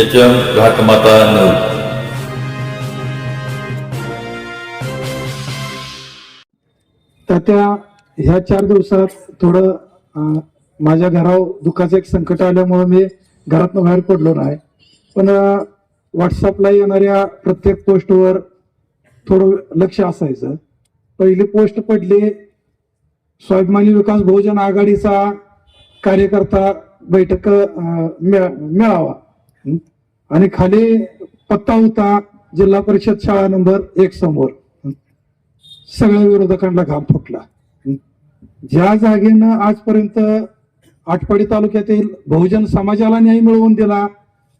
H M Ghatmata नऊ तात्या ह्या चार दिवसात थोडं माझ्या घरावर दुःखाचं एक संकट आल्यामुळं मी घरातनं बाहेर पडलो नाही. पण व्हॉट्सअपला येणाऱ्या प्रत्येक पोस्टवर थोडं लक्ष असायचं. पहिली पोस्ट पडली स्वाभिमानी विकास बहुजन आघाडीचा कार्यकर्ता बैठक मेळावा. आणि खाली पत्ता होता जिल्हा परिषद शाळा नंबर एक समोर. सगळ्या विरोधकांना घाम फुटला. ज्या जागेनं आजपर्यंत आटपाडी तालुक्यातील बहुजन समाजाला न्याय मिळवून दिला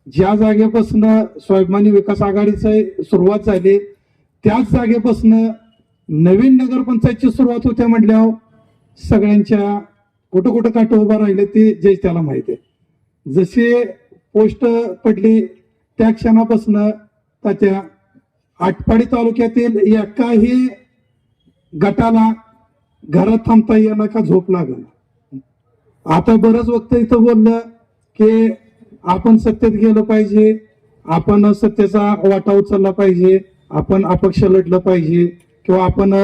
ज्या जागेपासून स्वाभिमानी विकास आघाडीची सुरुवात झाली त्याच जागेपासून नवीन नगरपंचायतची सुरुवात होते म्हटल्यावर सगळ्यांच्या कुठं कुठं काट उभा राहिले ते जे त्याला माहिती आहे. जशी पोस्ट पडली त्या क्षणापासून त्याच्या आटपाडी तालुक्यातील एकाही गटाला घरात थांबता येणार का झोप लागल आता बरंच वक्त इथं बोललं की आपण सत्तेत गेलं पाहिजे आपण सत्तेचा वाटा उचलला पाहिजे आपण अपक्ष लढलं पाहिजे किंवा आपण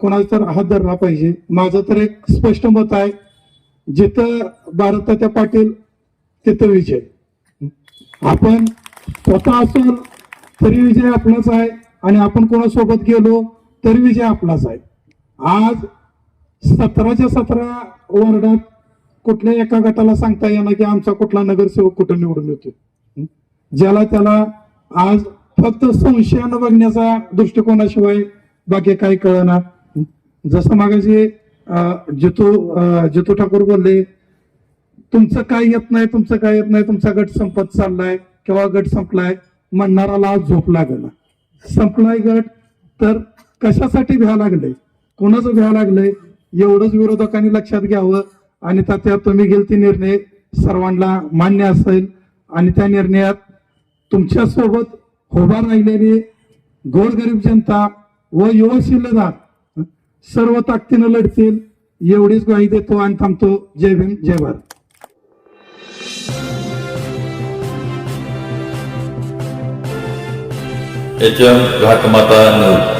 कोणाचा तर हात धरला पाहिजे. माझं तर एक स्पष्ट मत आहे जिथं भारताच्या पाटील तिथं विजय. आपण स्वतः असून तरी विजय आपलाच आहे आणि आपण कोणासोबत गेलो तरी विजय आपलाच आहे. आज सतराच्या सतरा वॉर्डात कुठल्या एका गटाला सांगता येणार की आमचा कुठला नगरसेवक कुठं निवडून येतो ज्याला त्याला आज फक्त संशयानं बघण्याचा दृष्टिकोनाशिवाय बाकी काही कळणार जसं मागाशी अं, जितू जितू ठाकूर बोलले तुमचं काय येत नाही तुमचं काय येत नाही तुमचा गट संपत चाललाय. किंवा गट संपलाय? म्हणणाराला आज झोप लागला. संपलाय गट? तर कशासाठी भ्या लागले? कोणाचं भ्या लागलंय एवढंच विरोधकांनी लक्षात घ्यावं. आणि त्यात तुम्ही गेल ते निर्णय. सर्वांना मान्य असेल. आणि त्या निर्णयात तुमच्यासोबत होबा राहिलेली गोरगरीब जनता व युवा शिल्लदार सर्व ताकदीनं लढतील. एवढीच ग्वाही देतो आणि थांबतो. जय भीम जय भारत. एच एम घाटमाता नऊ